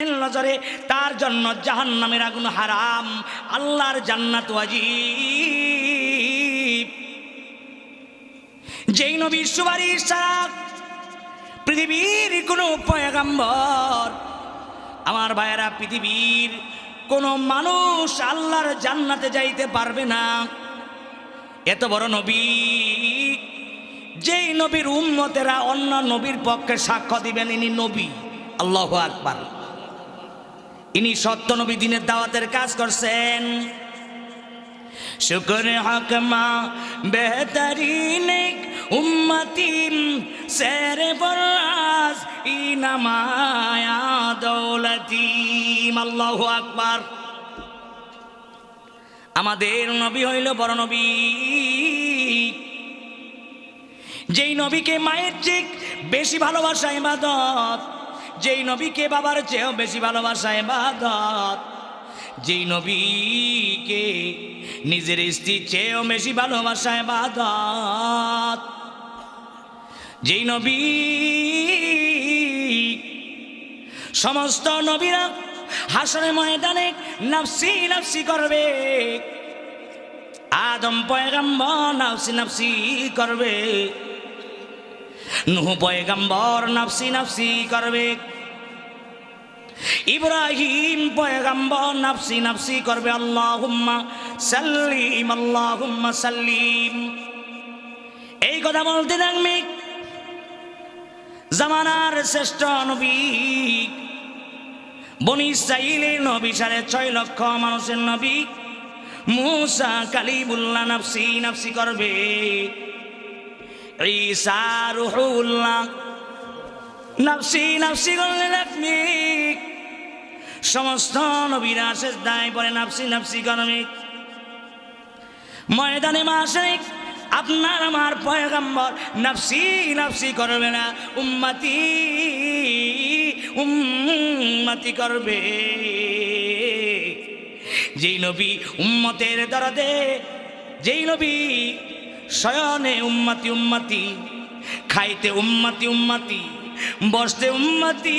নজরে, তার জন্য জাহান নামের আগুন হারাম, আল্লাহর জান্নাত যেই নবী সুপারিশ ছাড়া পৃথিবীর কোনো পয়গাম্বর, আমার ভাইয়েরা, পৃথিবীর কোনো মানুষ আল্লাহর জান্নাতে যাইতে পারবে না। এত বড় নবী, যেই নবীর উম্মতেরা অন্য নবীর পক্ষে সাক্ষ্য দিবেন, ইনি নবী। আল্লাহ আকবার। ইনি সত্য নবী দিনের দাওয়াতের কাজ করছেন। শুকর হকমা বেহতরিন উম্মতিম শের বরাজ ইনামায়া দৌলতিম আল্লাহু আকবার। আমাদের নবী হইল বড় নবী। যেই নবীকে মায়ের চেয়ে বেশি ভালোবাসা ইবাদত যেই নবীকে বাবার চেয়েও বেশি ভালোবাসা ইবাদত। যেই নবীকে নিজের স্ত্রীর চেয়েও বেশি ভালোবাসা ইবাদত। যেই নবী সমস্ত নবীরা হাসরে ময়দানে নাফসি নাফসি করবে। আদম পয়গাম্বর নাফসি নাফসি করবে। নুহু পয়গাম্বর নাফসি নাফসি করবে। ইব্রাহিম পয়গাম্বর নাফসি নাফসি করবে আল্লাহুম্মা সাল্লিম আল্লাহুম্মা সাল্লিম। এই কথা বলতে থাকবে। জামানার শ্রেষ্ঠ নবী। বনি ইসরাইলের নবী, সাড়ে ছয় লক্ষ মানুষের নবী। মুসা কালিবুল্লাহ নাফসি নাফসি করবে। ঈসা রুহুল্লাহ নাফসি নাফসি করলে রাখবি সমস্ত নবীরা শেষ দায় পরে নাফসি নাফসি করবে ময়দানে মাসিক আপনার আমার পয়গম্বর নাফসি নাফসি করবে না, উম্মতি উম্মতি করবে। যেই নবী উম্মতের দরদে, যেই নবী শয়নে উম্মতি উম্মতি, খাইতে উম্মতি উম্মতি, বসতে উম্মতি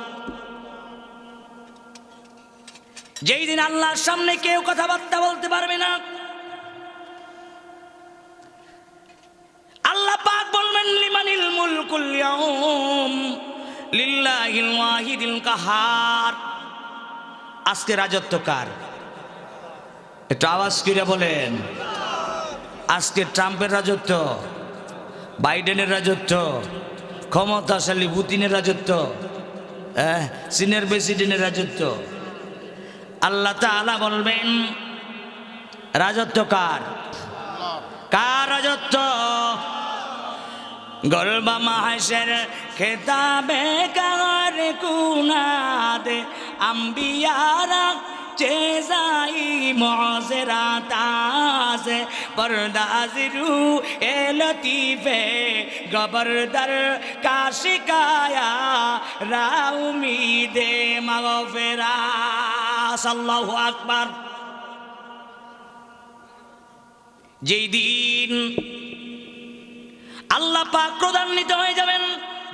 যেই দিন আল্লাহর সামনে কেউ কথাবার্তা বলতে পারবে না, আল্লাহ পাক বলবেন, লিমানিল মুলকুল ইয়াউম লিল্লাহিল ওয়াহিদিল কাহার। আজকে রাজত্ব কার? একটু আওয়াজ করে বলেন, আজকে ট্রাম্পের রাজত্ব, বাইডেনের রাজত্ব, ক্ষমতাশালী পুতিনের রাজত্ব হ্যাঁ চীনের প্রেসিডেন্টের রাজত্ব। আল্লাহ তাআলা বলবেন, রাজত্ব কার? কার রাজত্ব? গলবা মাহেশের খেতাবে কার কুনাদে? আম্বিয়ারা চেজাই মজেরা তাজে। পরদাজরু এ লতিফে কাশিকায়া রাউমিদে মাগফেরা। সাল্লাহু আকবার। যেই দিন আল্লাহ পাক প্রধান্বিত হয়ে যাবেন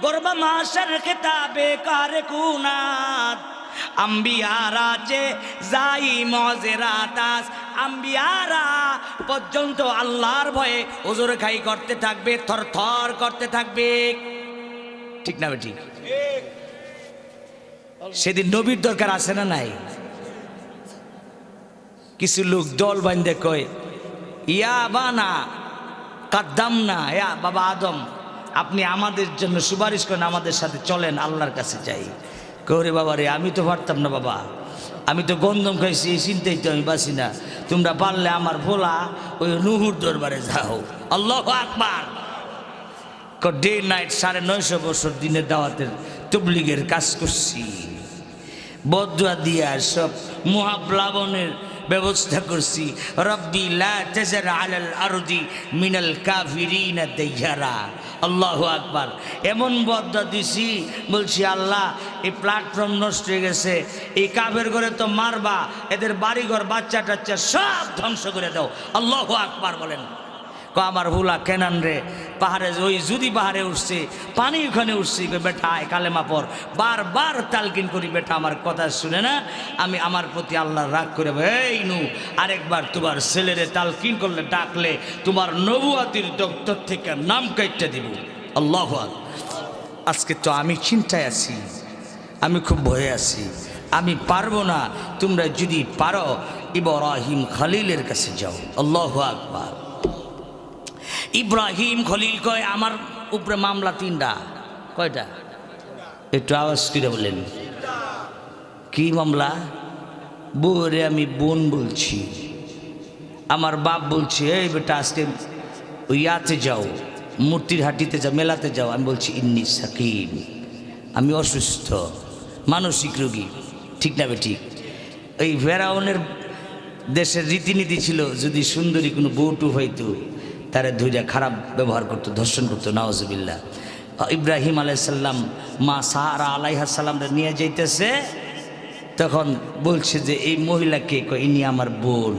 গর্বা মাসার খেতাবে কারে কুনাত। আম্বিয়ারা যে যাই মজেরাতাস আম্বিয়ারা পর্যন্ত আল্লাহর ভয়ে ওজোর খাই করতে থাকবে থর থর করতে থাকবে। ঠিক না বেটি? সেদিন নবীর দরকার আছে না নাই? কিছু লোক দল বান্ধে কয়, ইয়া বা বানা কাদ্দাম না ইয়া বাবা আদম, আপনি আমাদের জন্য সুপারিশ করেন, আমাদের সাথে চলেন, আল্লাহর কাছে যাই। কৌরে বাবা রে আমি তো পারতাম না বাবা, আমি তো গন্ধম খাইছি, এই চিন্তাই তো আমি বাসি না। তোমরা পারলে আমার ভোলা ওই নুহুর দরবারে যাও। আল্লাহ আকবার। ডে নাইট সাড়ে নয়শো বছর দিনের দাওয়াতের তবলিগের কাজ করছি। বদুয়া দিয়া সব মহাপ্লাবনের ব্যবস্থা করছি। রব্বি আলাল আরদি মিনাল কাফিরিনা আল্লাহ আল্লাহু আকবার। এমন বদা দিছি, বলছি, আল্লাহ, এই প্ল্যাটফর্ম নষ্ট হয়ে গেছে। এই কাফের ঘরে তো মারবা, এদের বাড়িঘর বাচ্চা টাচ্চা সব ধ্বংস করে দাও। আল্লাহু আকবার বলেন। আমার হুলা কেনান রে, পাহাড়ে ওই যদি পাহাড়ে উঠছে, পানি ওখানে উঠছে বেটা, আয় কালেমা পর বারবার তালকিন করি, বেটা, আমার কথা শুনে না, আমি আমার প্রতি আল্লাহ রাগ করে এই নু, আরেকবার তোমার ছেলেরে তালকিন করলে, ডাকলে, তোমার নবুয়াতির দপ্তর থেকে নাম কাইটটা দিব। আল্লাহ আজকে তো আমি চিন্তায় আছি, আমি খুব ভয়ে আছি, আমি পারব না, তোমরা যদি পারো, ইব্রাহিম খালিলের কাছে যাও। আল্লাহ আকবার। ইব্রাহিম খলিল কয়, আমার উপরে মামলা তিনটা। কয়টা? একটু আওয়াজ করে বলেন। কি মামলা? বউরে আমি বোন বলছি। আমার বাপ বলছে, এই বেটা, আজকে ওই ইয়াতে যাও, মূর্তির হাটিতে যাও, মেলাতে যাও। আমি বলছি, ইন্নি সাকিম আমি অসুস্থ, মানসিক রোগী। ঠিক না ঠিক? এই ফেরাউনের দেশের রীতিনীতি ছিল, যদি সুন্দরী কোনো বউটু হইতো তারা ধৈর্য খারাপ ব্যবহার করতো, ধর্ষণ করতো নওয়াজবিল্লা ইব্রাহিম আলাইসাল্লাম মা সাহারা আলাইহাসাল্লামরা নিয়ে যাইতেছে, তখন বলছে যে, এই মহিলাকে ইনি আমার বোন।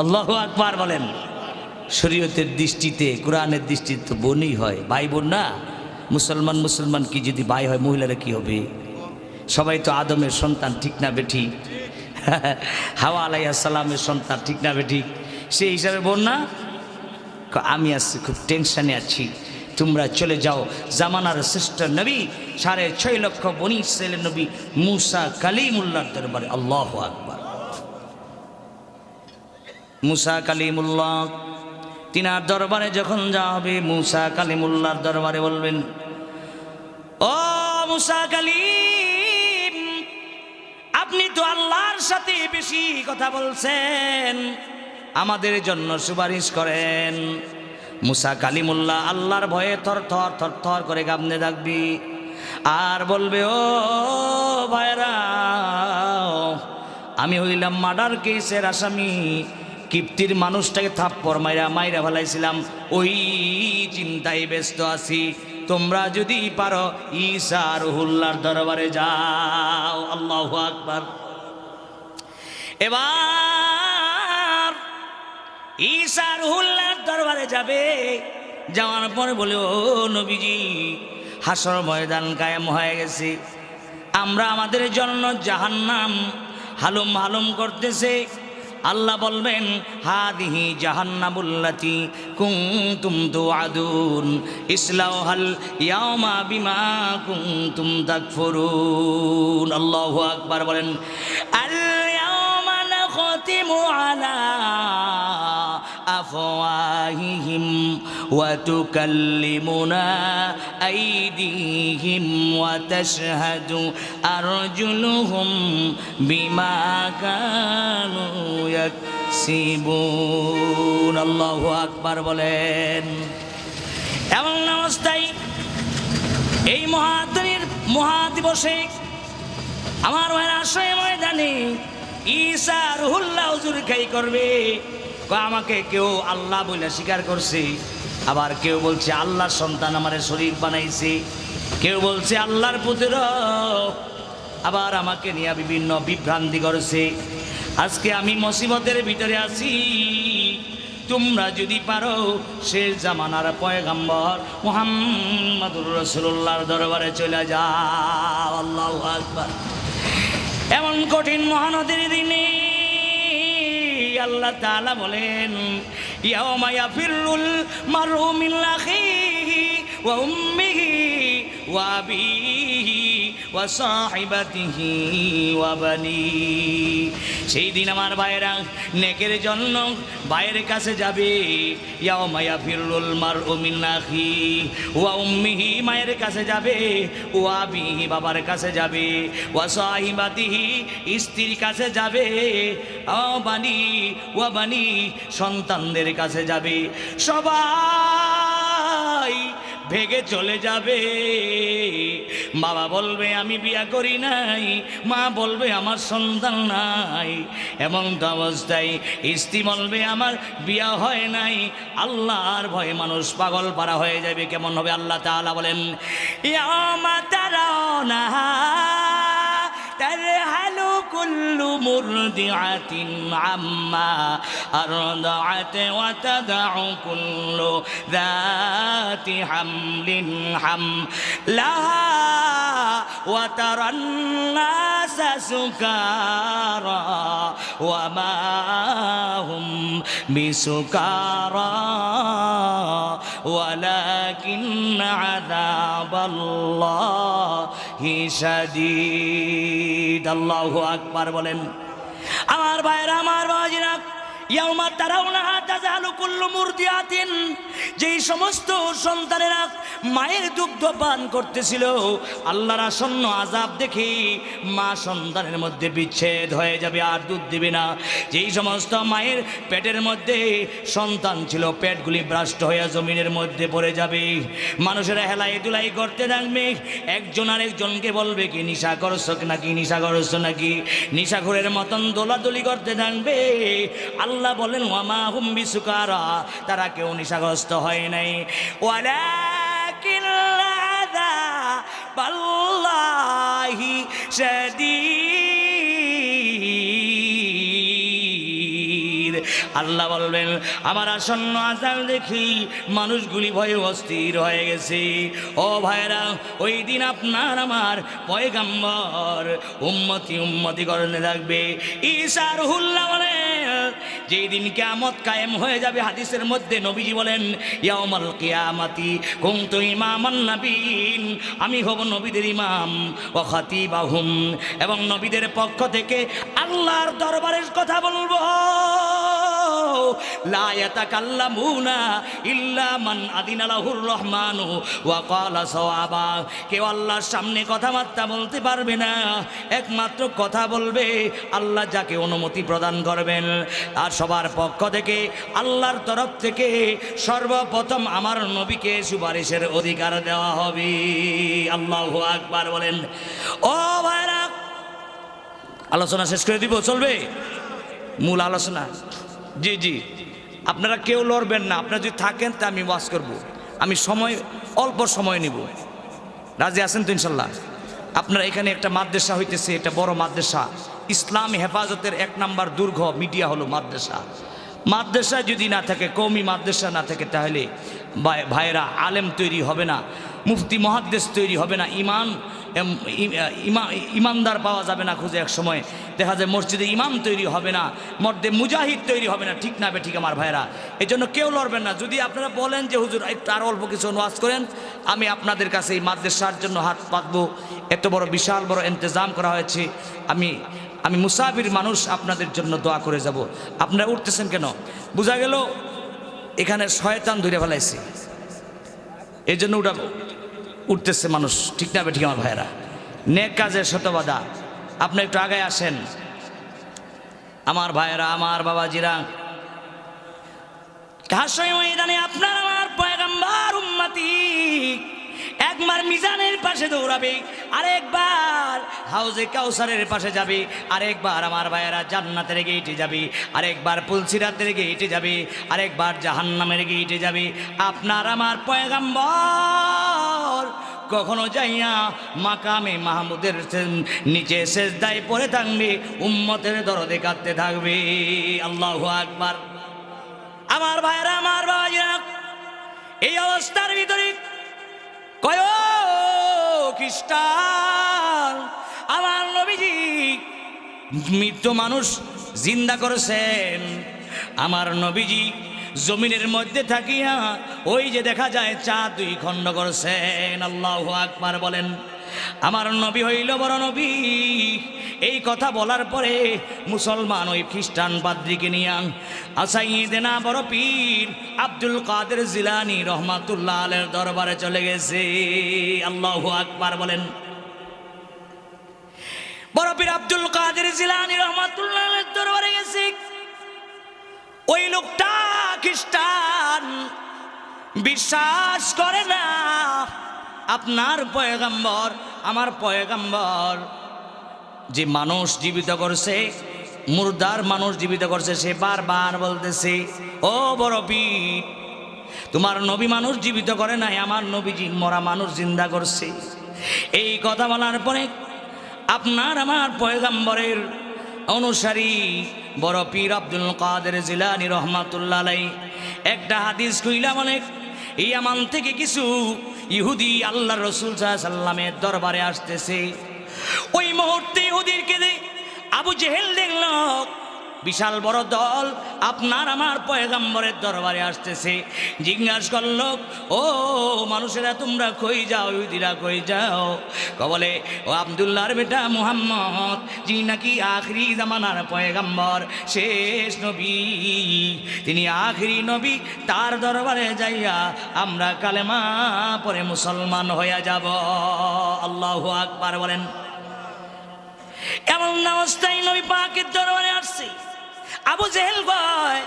আল্লাহ আকবার বলেন। শরীয়তের দৃষ্টিতে, কোরআনের দৃষ্টিতে তো বোনই হয় ভাই বোন না? মুসলমান মুসলমান কি যদি ভাই হয়, মহিলারা কি হবে? সবাই তো আদমের সন্তান, ঠিক না বেঠি হাওয়া আলাইয়া সালামের সন্তান, ঠিক না বেঠি সেই হিসাবে বোন না? আমি আছি খুব টেনশনে আছি। তোমরা চলে যাও। জামানার শ্রেষ্ঠ নবী, সাড়ে ছয় লক্ষ বনি সেলে নবী মুসা কালিমুল্লার দরবারে। আল্লাহ আকবার। মুসা কালিমুল্লাহ, তিনার দরবারে যখন যাওয়া হবে, মুসা কালিমুল্লার দরবারে বলবেন, ও মুসা কালিম, আপনি তো আল্লাহর সাথে বেশি কথা বলছেন। আমাদের জন্য সুপারিশ করেন। মুসা কালিমুল্লাহ আল্লাহর ভয়ে থর থর থর থর করে গামনে ডাকবি আর বলবে, ও ভাইরা আমি হইলাম মার্ডার কেসের আসামি। কিপ্তির মানুষটাকে থাপ্পড় মাইরা মাইরা ফেলাইছিলাম। ওই চিন্তায় ব্যস্ত আছি। তোমরা যদি পারো, ঈসা রুহুল্লার দরবারে যাও। আল্লাহ আকবার। এবার ঈসা রুহুল্লার দরবারে যাবে। যাওয়ার পরে বলে, ও নবীজি, হাসর ময়দান কায়েম হয়ে গেছে। আমরা আমাদের জন্য জাহান্নাম হালুম হালুম করতেছে। আল্লাহ বলবেন হা দিহি জাহান্নাবুল্লাতি হাদিহি জাহান্নামুল্লাতি কুনতুম তুআদুন, ইসলাউহাল ইয়াউমা বিমা কুনতুম তাকফুরুন। আল্লাহু আকবার বলেন, আল ইয়াউমা নাখতিমু আলা أفواههم وتكلمنا أيديهم وتشهد أرجلهم بما كانوا يكسبون الله أكبر বলেন এমন অবস্থায় এই মহাদিনের মহাদিবসে আমার ভাইয়ের আশ্রয় ময়দানে ঈসা রুহুল্লাহ হুজুর খাই করবে কয় আমাকে কেউ আল্লাহ বলে স্বীকার করছে? আবার কেউ বলছে, আল্লাহর সন্তান আমারে শরীর বানাইছে। কেউ বলছে, আল্লাহর পুত্র আবার আমাকে নিয়ে বিভিন্ন বিভ্রান্তি করেছে। আজকে আমি মুসিবতের ভিতরে আছি। তোমরা যদি পারো শেষ জামানার পয়গাম্বর মুহাম্মাদুর রসুল্লাহর দরবারে চলে যাও। আল্লাহ আকবার। এমন কঠিন মহানদীর দিনে আল্লাহ তাআলা বলেন ইয়াউমা ইয়াফিরুল মারউ মিন ওয়া সাহিবাতিহি ওয়া বানি। সেই দিন আমার ভাইয়েরা নেকের জন্য ভাইয়ের কাছে যাবে। ইয়াউমা ইয়াফিরুল মারউ মিন আখি ওয়া উম্মিহি মায়ের কাছে যাবে ওয়া আবিহি বাবার কাছে যাবে। ওয়া সাহিবাতিহি স্ত্রীর কাছে যাবে। ও বানি ও বানি সন্তানদের কাছে যাবে। সবাই ভেগে চলে যাবে। বাবা বলবে, আমি বিয়া করি নাই। মা বলবে, আমার সন্তান নাই। এমন অবস্থায় স্ত্রী বলবে, আমার বিয়া হয় নাই। আল্লাহর ভয়ে মানুষ পাগল পারা হয়ে যাবে। কেমন হবে আল্লাহ তালা বলেন ইয়া মাতারা না তার হ্যালো مرضعة عما أرضعت وتدع كل ذات حمل حملها وترى الناس سكارى وما هم بسكارى ولكن عذاب الله شديد. আকবার বলেন আমার ভাইরা আমার বাজিরা ইয়াউমা তারাউনাহা আলু কুল্লু মুরদিয়াতিন যেই সমস্ত সন্তানেরা মায়ের দুগ্ধ পান করতেছিল, আল্লাহর আসন্ন আজাব দেখি মা সন্তানের মধ্যে বিচ্ছেদ হয়ে যাবে, আর দুধ দিবে না। যেই সমস্ত মায়ের পেটের মধ্যে সন্তান ছিল, পেটগুলি ভ্রাষ্ট হয়ে জমিনের মধ্যে পড়ে যাবে। মানুষেরা হেলাই দুলাই করতে থাকবে, একজন আরেকজনকে বলবে কি, নিশা করছ নাকি, নিশা করছ নাকি? নিশাখোরের মতন দোলাদলি করতে থাকবে। আল্লাহ বলেন ওয়ামা হুম বিসুকারা। তারা কেউ নিশাগ্রস্ত হয় নাই। ওয়ালাকিন আযাবাল্লাহি শাদীদ। আল্লাহ বলবেন, আমার আসন্ন আজাল দেখি মানুষগুলি ভয়ে অস্থির হয়ে গেছে। ও ভাইরা ওই দিন আপনার আমার পয়গাম্বর উম্মতি উম্মতি করণে থাকবে। ঈশার হুল্লা বলেন যেই দিন কেয়ামত কায়েম হয়ে যাবে, হাদিসের মধ্যে নবীজি বলেন ইয়ামাল কেয়ামাতি কুম তো ইমামান নাবিন আমি হব নবীদের ইমাম ও খাতি বাহুম এবং নবীদের পক্ষ থেকে আল্লাহর দরবারের কথা বলব। কেউ আল্লাহর সামনে কথাবার্তা বলতে পারবে না, একমাত্র কথা বলবে আল্লাহ যাকে অনুমতি প্রদান করবেন। আর সবার পক্ষ থেকে, আল্লাহর তরফ থেকে সর্বপ্রথম আমার নবীকে সুপারিশের অধিকার দেওয়া হবে। আল্লাহ আকবার বলেন। ও ভাইরা, আলোচনা শেষ করে দিব, চলবে? মূল আলোচনা। জি জি। আপনারা কেউ লড়বেন না। আপনারা যদি থাকেন, তা আমি ওয়াজ করব। আমি সময়, অল্প সময় নিব। রাজি আছেন তো, ইনশাল্লাহ? আপনারা এখানে একটা মাদ্রাসা হইতেছে, এটা বড় মাদ্রাসা। ইসলাম হেফাজতের এক নাম্বার দুর্গ মিডিয়া হলো মাদ্রাসা। মাদ্রাসা যদি না থাকে কৌমি মাদ্রাসা না থাকে, তাহলে ভাই- ভাইয়েরা আলেম তৈরি হবে না। মুফতি মহাদ্দেশ তৈরি হবে না ইমান ইমা- ইমানদার পাওয়া যাবে না খুঁজে এক সময়। দেখা যায় মসজিদে ইমাম তৈরি হবে না, মর্দে মুজাহিদ তৈরি হবে না, ঠিক না ঠিক আমার ভাইরা এই জন্য কেউ লড়বেন না। যদি আপনারা বলেন যে, হুজুর আর অল্প কিছু ওয়াজ করেন, আমি আপনাদের কাছে এই মাদ্রাসার জন্য হাত পাতবো। এত বড় বিশাল বড় ইন্তজাম করা হয়েছে। আমি আমি মুসাফির মানুষ, আপনাদের জন্য দোয়া করে যাব। আপনারা উঠতেছেন কেন? বোঝা গেল, এখানে শয়তান ধরে ফেলাইছে। এই জন্য ওটা উঠতেছে মানুষ। ঠিক না ঠিক আমার ভাইয়েরা? নেক কাজে শতবাদা। আপনি একটু আগে আসেন। আমার ভাইয়েরা, আমার বাবাজিরা। কাশয় ময়দানে আপনার মিজানের পাশে দৌড়াবে, আরেকবার হাউজে কাউসারের পাশে যাবে, আরেকবার আমার ভাইয়েরা জান্নাতের গেইটে যাবে, আরেকবার পুলসিরাতের গেইটে যাবে, আরেকবার জাহান্নামের গেইটে যাবে। আপনার আমার পয়গাম্বর কখনো যাইয়া মাকামে মাহমুদের নিচে শেষ দায় পড়ে থাকবে, উম্মতের দরদে কাঁদতে থাকবে। আল্লাহ আকবার। আমার ভাইরা আমার বাবাজিরা, এই অবস্থার ভিতরে কয় খ্রিস্টান, আমার নবীজি মৃত্যু মানুষ জিন্দা করেছেন। আমার নবীজি জমিনের মধ্যে থাকিয়া ওই যে দেখা যায় চা দুই খণ্ড করেছেন। আল্লাহ আকবার বলেন আমার নবী হইল বড় নবী। এই কথা বলার পরে মুসলমান ওই খ্রিস্টান পাদ্রিকে নিয়ে আসাইদেনা বড় পীর আব্দুল কাদের জিলানি রহমাতুল্লাহ আলের দরবারে চলে গেছে। আল্লাহ আকবার বলেন। বড় পীর আব্দুল কাদের জিলানি রহমাতুল্লাহ আলের দরবারে গেছে। ওই লোকটা খ্রিস্টান। বিশ্বাস করে না। আপনার পয়গাম্বর, আমার পয়গাম্বর। যে মানুষ জীবিত করছে, মুর্দার মানুষ জীবিত করছে, সে বারবার বলতেছে, ও বড় পীর, তোমার নবী মানুষ জীবিত করে নাই, আমার নবীজি মরা মানুষ জিন্দা করছে। এই কথা বলার পরে আপনার আমার পয়গাম্বরের অনুসারী বড় পীর আব্দুল কাদের জিলানি রহমাতুল্লাহ একটা হাদিস কইলাম অনেক এই আমান থেকে কিছু ইহুদি আল্লাহ রসুল সাল্লামের দরবারে আসতেছে। ওই মুহূর্তে ইহুদিরকে দে আবু জেহেল দেখল বিশাল বড় দল। আপনার আমার পয়গাম্বরের দরবারে আসতেছে। জিজ্ঞাসা করল, ও, মানুষেরা তোমরা কই যাও, ইহুদিরা কই যাও? কবলে ও আবদুল্লাহর বেটা মুহাম্মদ, যিনি নাকি আখরি জামানার পয়গাম্বর, শেষ নবী। তিনি আখরি নবী, তার দরবারে যাইয়া আমরা কালেমা পরে মুসলমান হইয়া যাব। আল্লাহ আকবার বলেন। এমন অবস্থায় নবী পাকের দরবারে আসছে। আবু জেহেল কয়,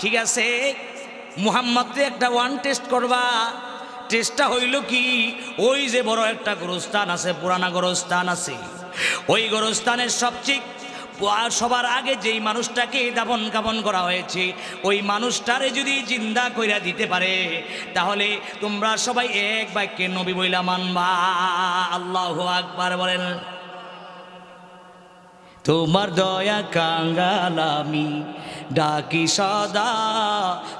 ঠিক আছে, মুহাম্মদকে একটা ওয়ান টেস্ট করবা। টেস্টটা হইল কি, ওই যে বড় একটা গোরস্থান আছে, পুরানা গোরস্থান আছে। ওই গোরস্থানের সবচেয়ে সবার আগে যেই মানুষটাকে দাপন কাপন করা হয়েছে, ওই মানুষটারে যদি জিন্দা কইরা দিতে পারে, তাহলে তোমরা সবাই এক বাক্যে নবী বইলা মানবা। আল্লাহ আকবার বলেন। তোমার দয়া কাঙ্গাল আমি। ডাকি সদা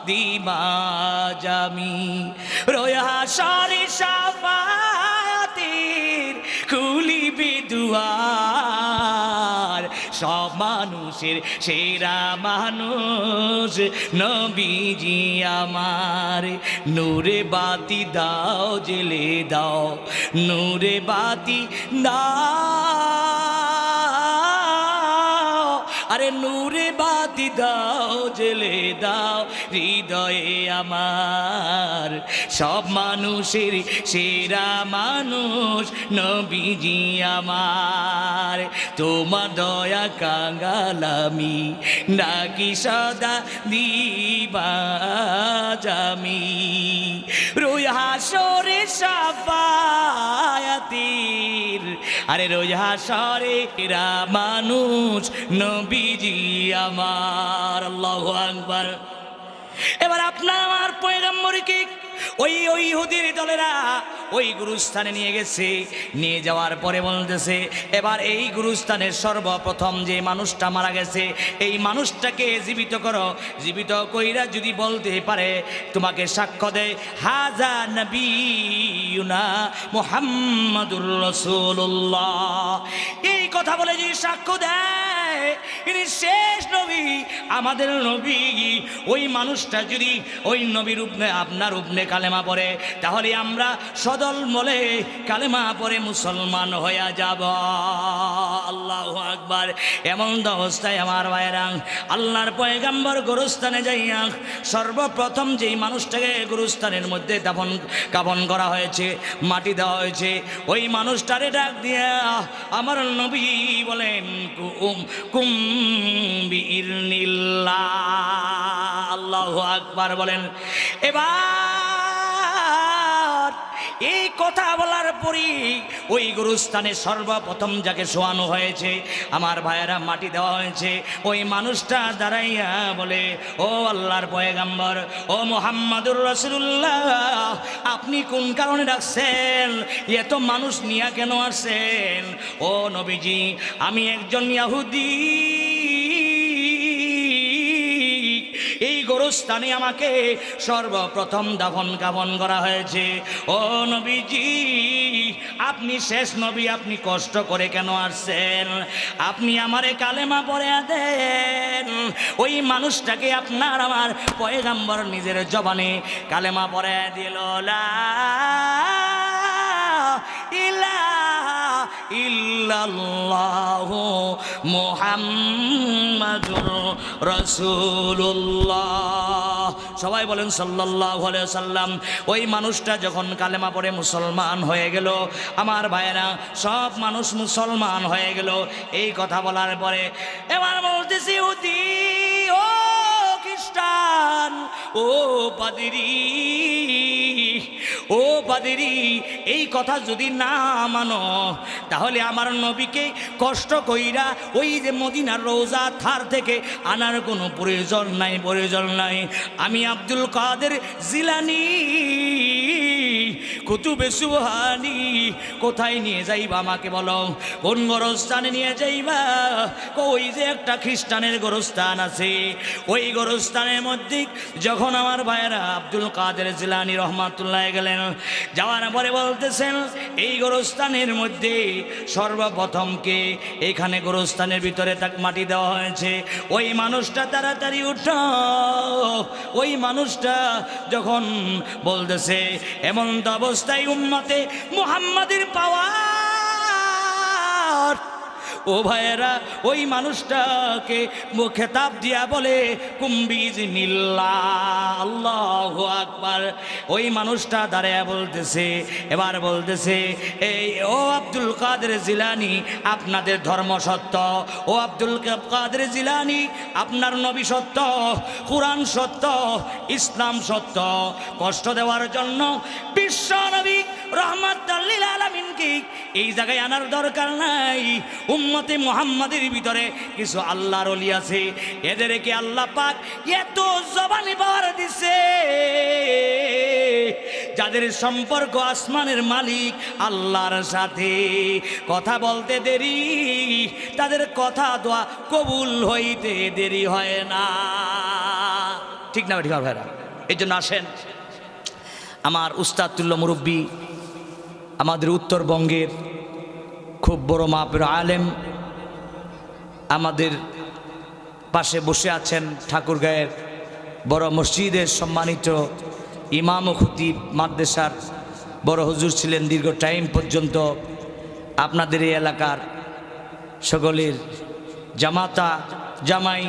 দিমাজামি রয়া সরে সাফায়াতের খুলিবি দুয়ার সব মানুষের সেরা মানুষ নবীজি আমার। নূরে বাতি দাও, জেলে দাও। নূরে বাতি দাও। আরে নূরে বাতি দাও, জেলে দাও, হৃদয়ে আমার। সব মানুষের সেরা মানুষ নবীজি আমার। তোমার দয়া কাঙ্গালামি ডাকি সদা দিবাজামি রোই হাসরে সাফায়াতির। আরে রুই হাসরে এরা মানুষ নবীজি আমার আল্লাহু আকবার। এবার আপনার আমার পয়গম্বরকে ওই ওই ইহুদির দলেরা ওই গুরুস্থানে নিয়ে গেছে। নিয়ে যাওয়ার পরে বলতেছে, এবার এই গুরুস্থানের সর্বপ্রথম যে মানুষটা মারা গেছে, এই মানুষটাকে জীবিত করো। জীবিত কইরা যদি বলতে পারে, তোমাকে সাক্ষ্য দেয়, হাজা নবীনা মোহাম্মদুর রসুল্লাহ এই কথা বলে যদি সাক্ষ্য দেয় ইনি শেষ নবী আমাদের নবী। ওই মানুষটা যদি ওই নবীর উপনে আপনার উপনে কালেমা পড়ে, তাহলে আমরা সদল মলে কালেমা পরে মুসলমান হইয়া যাব। আল্লাহ আকবার। এমন অবস্থায় আমার ভাইরাং আল্লাহর পয়গাম্বর গোরস্থানে যাইয়া সর্বপ্রথম যেই মানুষটাকে গোরস্থানের মধ্যে দাফন কাপন করা হয়েছে, মাটি দেওয়া হয়েছে, ওই মানুষটারে ডাক দিয়া আমার নবী বলেন কুম কুম আল্লাহ আকবার বলেন। এবার এই কথা বলার পরই ওই গুরুস্থানে সর্বপ্রথম যাকে শোয়ানো হয়েছে, আমার ভাইয়েরা মাটি দেওয়া হয়েছে, ওই মানুষটা দাঁড়াইয়া বলে, ও আল্লাহর পয়গাম্বর, ও মোহাম্মদুর রসুল্লাহ আপনি কোন কারণে ডাকছেন? এত মানুষ নিয়া কেন আসছেন? ও নবীজি, আমি একজন ইয়াহুদি। গোরস্থানে আমাকে সর্বপ্রথম দাফন গাবন করা হয়েছে। ও নবীজি, আপনি শেষ নবী, আপনি কষ্ট করে কেন আসছেন? আপনি আমারে কালেমা পরে দেন ওই মানুষটাকে আপনার আমার পয়গাম্বর নিজের জবানে কালেমা পরে দিল, লা ইল্লাল্লাহ মুহাম্মাদুর রাসূলুল্লাহ। সবাই বলেন আলাইহি সাল্লাম ওই মানুষটা যখন কালেমা পড়ে মুসলমান হয়ে গেল, আমার ভাইয়েরা সব মানুষ মুসলমান হয়ে গেল। এই কথা বলার পরে, এবার বলতেছি, উতি, ও খ্রিস্টান, ও পাদিরি ও বাদেরি, এই কথা যদি না মানো, তাহলে আমার নবীকে কষ্ট কইরা ওই যে মদিনার রোজা থার থেকে আনার কোনো প্রয়োজন নাই প্রয়োজন নাই। আমি আব্দুল কাদের জিলানি। কুতুবে সুহানি কোথায় নিয়ে যাইবা আমাকে বলো? কোন গোরস্থানে নিয়ে যাইবা? ওই যে একটা খ্রিস্টানের গোরস্থান আছে? ওই গোরস্থানের মধ্যে যখন আমার ভাইয়েরা আব্দুল কাদের জিলানি রহমাতুল্লাহ গেলেন, যাওয়ার পরে বলতেছেন, এই গোরস্থানের মধ্যে সর্বপ্রথমকে এখানে গোরস্থানের ভিতরে তাক মাটি দেওয়া হয়েছে। ওই মানুষটা তাড়াতাড়ি উঠ। ওই মানুষটা যখন বলতেছে, এমন তো অবস্থায় উম্মতে মুহাম্মাদের পাওয়ার ও ভাইয়েরা, ওই মানুষটাকে খেতাব দিয়া বলে কুম্বিজ নিল্লা আল্লাহ আকবার। ওই মানুষটা দাঁড়ায় বলতেছে, এবার বলতেছে, এই ও আব্দুল কাদের জিলানি, আপনাদের ধর্ম সত্য। ও আব্দুল কাদের জিলানি, আপনার নবী সত্য, কোরআন সত্য, ইসলাম সত্য। কষ্ট দেওয়ার জন্য বিশ্ব নবী রহমত আলমিনকে এই জায়গায় আনার দরকার নাই। উম্মতে মুহাম্মাদের ভিতরে কিছু আল্লাহর অলি আছে। এদেরকে আল্লাহ পাক এত জবানি পাওয়ার দিছে। যাদের সম্পর্ক আসমানের মালিক আল্লাহর সাথে। কথা বলতে দেরি, তাদের কথা দোয়া কবুল হইতে দেরি হয় না। ঠিক না ঠিক ভাইরা? এই জন্য আসেন। আমার উস্তাদতুল্য মুরব্বী, আমাদের উত্তরবঙ্গের খুব বড় মাপের আলেম। আমাদের পাশে বসে আছেন ঠাকুরগাঁয়ের বড় মসজিদের সম্মানিত ইমাম খতিব মাদ্রাসার বড় হুজুর ছিলেন দীর্ঘ টাইম পর্যন্ত আপনাদের এই এলাকার সকলের জামাতা, জামাই।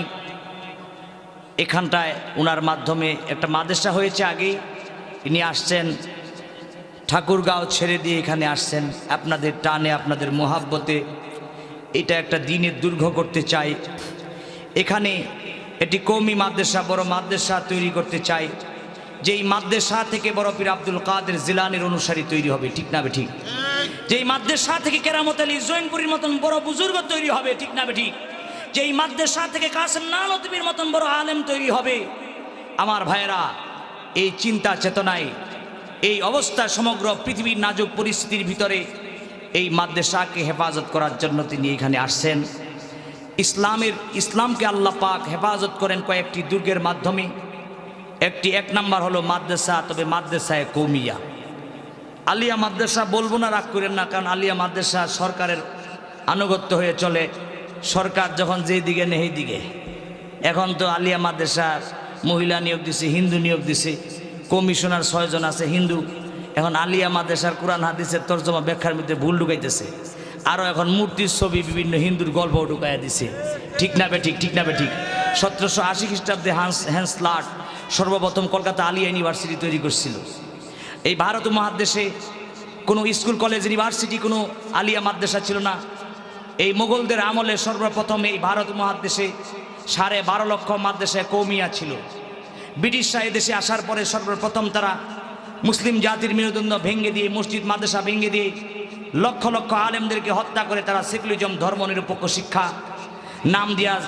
এখানটায় ওনার মাধ্যমে একটা মাদ্রাসা হয়েছে আগেই। ইনি আসছেন ঠাকুরগাঁও ছেড়ে দিয়ে এখানে আসছেন। আপনাদের টানে, আপনাদের মোহাব্বতে এটা একটা দিনের দুর্ঘ করতে চাই। এখানে এটি কৌমি মাদ্রাসা, বড় মাদ্রাসা তৈরি করতে চাই। যেই মাদ্রাসা থেকে বড় পীর আব্দুল কাদের জিলানের অনুসারী তৈরি হবে, ঠিক না ঠিক যেই মাদ্রাসা থেকে কেরামত আলী জৈনপুরীর মতন বড় বুজুর্গ তৈরি হবে, ঠিক না ঠিক যেই মাদ্রাসা থেকে কাসেম নানতবির মতন বড় আলেম তৈরি হবে। আমার ভাইয়েরা, এই চিন্তা চেতনায় এই অবস্থা সমগ্র পৃথিবীর নাজুক পরিস্থিতির ভিতরে এই মাদ্রাসাকে হেফাজত করার জন্য তিনি এখানে আসছেন। ইসলামের, ইসলামকে আল্লাহ পাক হেফাজত করেন কয়েকটি দুর্গের মাধ্যমে। একটি এক নাম্বার হলো মাদ্রাসা, তবে মাদ্রাসায় কৌমিয়া। আলিয়া মাদ্রাসা বলব না, রাগ করেন না, কারণ আলিয়া মাদ্রাসা সরকারের আনুগত্য হয়ে চলে। সরকার যখন যেই দিকে নেই দিকে। এখন তো আলিয়া মাদ্রাসা মহিলা নিয়োগ দিছে, হিন্দু নিয়োগ দিছে। কমিশনার ছয়জন আছে, হিন্দু। এখন আলিয়া মাদ্রাসার কোরআন হাদিসের তর্জমা ব্যাখ্যার মধ্যে ভুল ঢুকাইতেছে। আরও এখন মূর্তির ছবি বিভিন্ন হিন্দুর গল্প ঢুকাইয়া দিছে। ঠিক না ঠিক ঠিক না ঠিক। সতেরোশো আশি খ্রিস্টাব্দে হ্যান্স লাট সর্বপ্রথম কলকাতা আলিয়া ইউনিভার্সিটি তৈরি করছিল। এই ভারত মহাদেশে কোনো স্কুল, কলেজ, ইউনিভার্সিটি, কোনো আলিয়া মাদ্রাসা ছিল না। এই মোগলদের আমলে সর্বপ্রথম এই ভারত মহাদেশে সাড়ে বারো লক্ষ মাদ্রাসায় কৌমিয়া ছিল। ব্রিটিশরা এদেশে আসার পরে সর্বপ্রথম তারা মুসলিম জাতির মেরুদণ্ড ভেঙে দিয়ে, মসজিদ, মাদ্রাসা ভেঙে দিয়ে লক্ষ লক্ষ আলেমদেরকে হত্যা করে তারা সেকুলিজম ধর্ম নিরপেক্ষ শিক্ষা, নাম দিয়া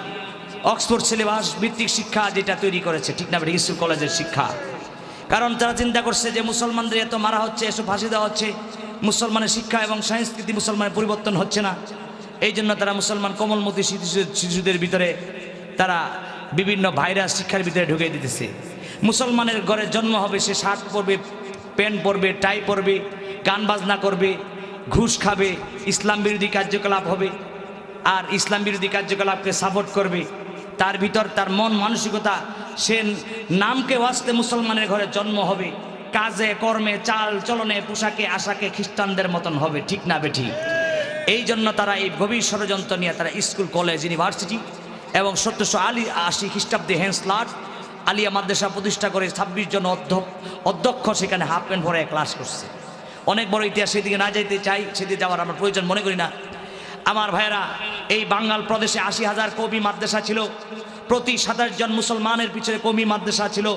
অক্সফোর্ড সিলেবাস ভিত্তিক শিক্ষা যেটা তৈরি করেছে, ঠিক না স্কুল কলেজের শিক্ষা। কারণ তারা চিন্তা করছে যে মুসলমানদের এত মারা হচ্ছে, এসব ফাঁসি দেওয়া হচ্ছে, মুসলমানের শিক্ষা এবং সংস্কৃতি মুসলমানের পরিবর্তন হচ্ছে না। এই জন্য তারা মুসলমান কোমলমতি শিশু- শিশুদের ভিতরে তারা বিভিন্ন ভাইরাস শিক্ষার ভিতরে ঢুকিয়ে দিতেছে। মুসলমানের ঘরে জন্ম হবে, সে শার্ট পরবে, প্যান্ট পরবে, টাই পরবে, গান বাজনা করবে, ঘুষ খাবে, ইসলাম বিরোধী কার্যকলাপ হবে। আর ইসলাম বিরোধী কার্যকলাপকে সাপোর্ট করবে। তার ভিতর তার মন মানসিকতা, সে নামকে ওয়াস্তে মুসলমানের ঘরে জন্ম হবে। কাজে, কর্মে, চাল, চলনে, পোশাকে, আশাকে খ্রিস্টানদের মতন হবে, ঠিক না বেঠিক এই জন্য তারা এই গভীর ষড়যন্ত্র নিয়ে তারা স্কুল, কলেজ, ইউনিভার্সিটি এবং সতেরোশো আলী আশি খ্রিস্টাব্দে হ্যান্সলাট আলিয়া মাদ্রাসা প্রতিষ্ঠা করে ছাব্বিশ জন অধ্যক্ষ অধ্যক্ষ সেখানে হাফ প্যান্ট ভরে ক্লাস করছে। অনেক বড় ইতিহাস সেদিকে না যাইতে চাই, সেদিকে যাওয়ার আমার প্রয়োজন মনে করি না। আমার ভাইয়েরা, এই বাঙ্গাল প্রদেশে আশি হাজার কবি মাদ্রাসা ছিল, প্রতি সাতাশ জন মুসলমানের পিছনে কৌমি মাদ্রাসা ছিল,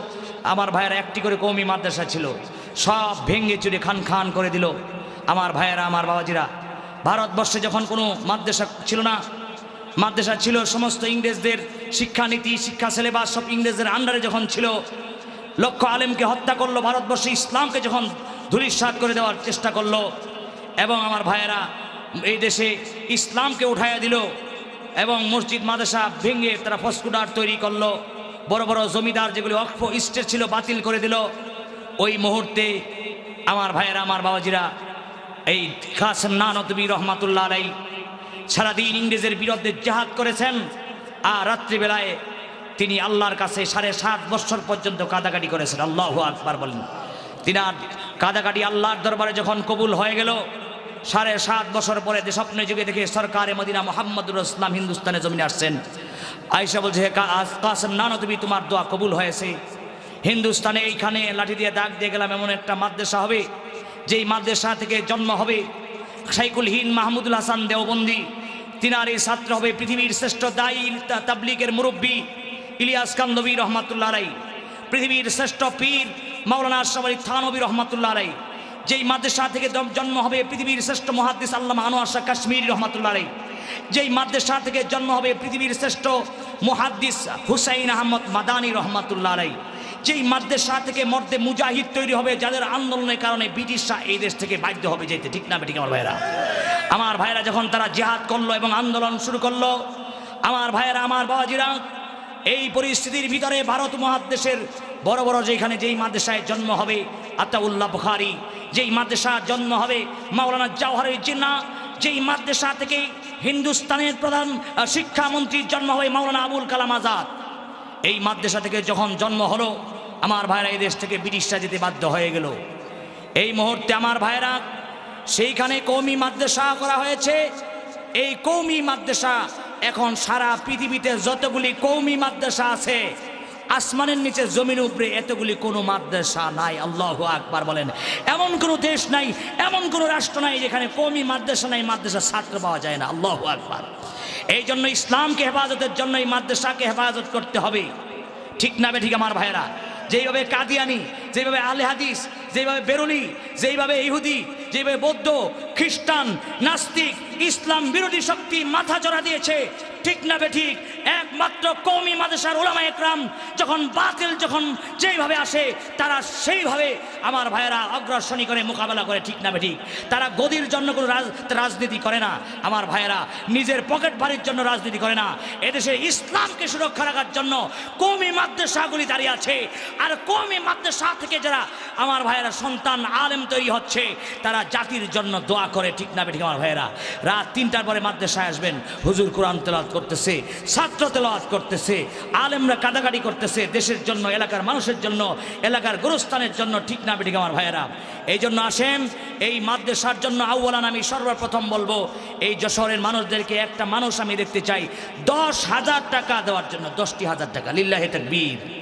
আমার ভাইয়েরা একটি করে কৌমি মাদ্রাসা ছিল। সব ভেঙে চুরে খান খান করে দিল। আমার ভাইয়েরা, আমার বাবাজিরা, ভারতবর্ষে যখন কোনো মাদ্রাসা ছিল না মাদ্রাসা ছিল, সমস্ত ইংরেজদের শিক্ষানীতি, শিক্ষা সিলেবাস সব ইংরেজদের আন্ডারে যখন ছিল, লক্ষ আলেমকে হত্যা করল, ভারতবর্ষে ইসলামকে যখন ধূলিসাৎ করে দেওয়ার চেষ্টা করল, এবং আমার ভাইয়েরা এই দেশে ইসলামকে উঠাইয়া দিল, এবং মসজিদ, মাদ্রাসা ভেঙে তারা ফস্কুডার তৈরি করল, বড় বড় জমিদার যেগুলি অক্ষ ইস্টের ছিল বাতিল করে দিল। ওই মুহূর্তে আমার ভাইয়েরা, আমার বাবাজিরা, এই কাসেম নানতবী রহমাতুল্লাহ আলাই সারাদিন ইংরেজের বিরুদ্ধে জাহাদ করেছেন, আর রাত্রিবেলায় তিনি আল্লাহর কাছে সাড়ে সাত বছর পর্যন্ত কাদাকাটি করেছেন। আল্লাহ আকবার বলেন। তিনার কাদাকাটি আল্লাহর দরবারে যখন কবুল হয়ে গেল, সাড়ে সাত বছর পরে স্বপ্নে যুগে দেখে সরকারে মদিনা মোহাম্মদুর ইসলাম হিন্দুস্তানে জমিনে আসছেন। আয়সা বলছে হে কাসেম, নানো, তুমি তোমার দোয়া কবুল হয়েছে। হিন্দুস্তানে এইখানে লাঠি দিয়ে দাগ দিয়ে গেলাম, এমন একটা মাদ্রাসা হবে, যেই মাদ্রাসা থেকে জন্ম হবে শাইকুল হিন মাহমুদুল হাসান দেওবন্দি। তিনার এই ছাত্র হবে পৃথিবীর শ্রেষ্ঠ দায়ী তাবলিগের মুরব্বী ইলিয়াস কান্দবী রহমাতুল্লাহ রাই পৃথিবীর শ্রেষ্ঠ পীর মাওলানা আশরাফ থানবী রহমাতুল্লাহ আলাই যেই মাদ্রাসা থেকে জন্ম হবে পৃথিবীর শ্রেষ্ঠ মহাদ্দিস আল্লামা আনোয়ার শাহ কাশ্মীর রহমাতুল্লাহ রাই যেই মাদ্রাসা থেকে জন্ম হবে পৃথিবীর শ্রেষ্ঠ মহাদ্দিস হুসাইন আহমদ মাদানী রহমাতুল্লাহ আলাই যেই মাদ্রাসা থেকে মর্দে মুজাহিদ তৈরি হবে, যাদের আন্দোলনের কারণে ব্রিটিশরা এই দেশ থেকে বাধ্য হবে যেতে। ঠিক না ঠিক আমার ভাইরা আমার ভাইরা যখন তারা জেহাদ করল এবং আন্দোলন শুরু করল, আমার ভাইয়েরা, আমার বাবাজিরা, এই পরিস্থিতির ভিতরে ভারত মহাদেশের বড় বড় যেখানে যেই মাদ্রাসায় জন্ম হবে, আতাউল্লাহ বুখারি, যেই মাদ্রাসা জন্ম হবে, মাওলানা জওহরের জিন্না যেই মাদ্রাসা থেকে হিন্দুস্তানের প্রধান শিক্ষামন্ত্রীর জন্ম হবে মাওলানা আবুল কালাম আজাদ। এই মাদ্রাসা থেকে যখন জন্ম হলো, আমার ভাইরা এই দেশ থেকে ব্রিটিশরা যেতে বাধ্য হয়ে গেল। এই মুহূর্তে আমার ভাইরা সেইখানে কৌমি মাদ্রাসা করা হয়েছে। এই কৌমি মাদ্রাসা এখন সারা পৃথিবীতে যতগুলি কৌমি মাদ্রাসা আছে, আসমানের নিচে জমির উপরে এতগুলি কোনো মাদ্রাসা নাই। আল্লাহ আকবার বলেন। এমন কোনো দেশ নাই, এমন কোনো রাষ্ট্র নাই যেখানে কৌমি মাদ্রাসা নাই মাদ্রাসা ছাত্র পাওয়া যায় না। আল্লাহ আকবার। এই জন্য ইসলামকে হেফাজতের জন্য এই মাদ্রাসাকে হেফাজত করতে হবে। ঠিক না ঠিক আমার ভাইয়েরা? যেইভাবে কাদিয়ানি, যেইভাবে আলে হাদিস, যেইভাবে বেরুলি যেইভাবে ইহুদি, যেইভাবে বৌদ্ধ, খ্রিস্টান, নাস্তিক, ইসলাম বিরোধী শক্তি মাথা চড়া দিয়েছে। ঠিক না বে ঠিক একমাত্র কৌমি মাদেশার ওলামা একরাম, যখন বাতিল, যখন যেইভাবে আসে, তারা সেইভাবে আমার ভাইয়েরা অগ্রসনী করে মোকাবেলা করে ঠিক না বে ঠিক তারা গদির জন্য কোনো রাজ- রাজনীতি করে না। আমার ভাইয়েরা নিজের পকেট ভারির জন্য রাজনীতি করে না। এদেশে ইসলামকে সুরক্ষা রাখার জন্য কৌমি মাদ্রাসাগুলি দাঁড়িয়ে আছে। আর কৌমি মাদ্রাসা থেকে যারা আমার ভাইয়েরা সন্তান আলেম তৈরি হচ্ছে, তারা জাতির জন্য দোয়া করে ঠিক না ঠিক আমার ভাইয়েরা। রাত তিনটার পরে মাদ্রাসায় আসবেন। হুজুর কোরআন তেলাওয়াত করতেছে, ছাত্র তেলাওয়াত করতেছে, আলেমরা কাদাকাটি করতেছে, দেশের জন্য, এলাকার মানুষের জন্য, এলাকার গুরুস্থানের জন্য, ঠিক না বেটিক আমার ভাইয়েরা? এই জন্য আসেন, এই মাদ্রাসার জন্য আউ্বালান আমি সর্বপ্রথম বলব, এই যশোরের মানুষদেরকে একটা মানুষ আমি দেখতে চাই, দশ হাজার টাকা দেওয়ার জন্য, দশটি হাজার টাকা, লিল্লাহে বীর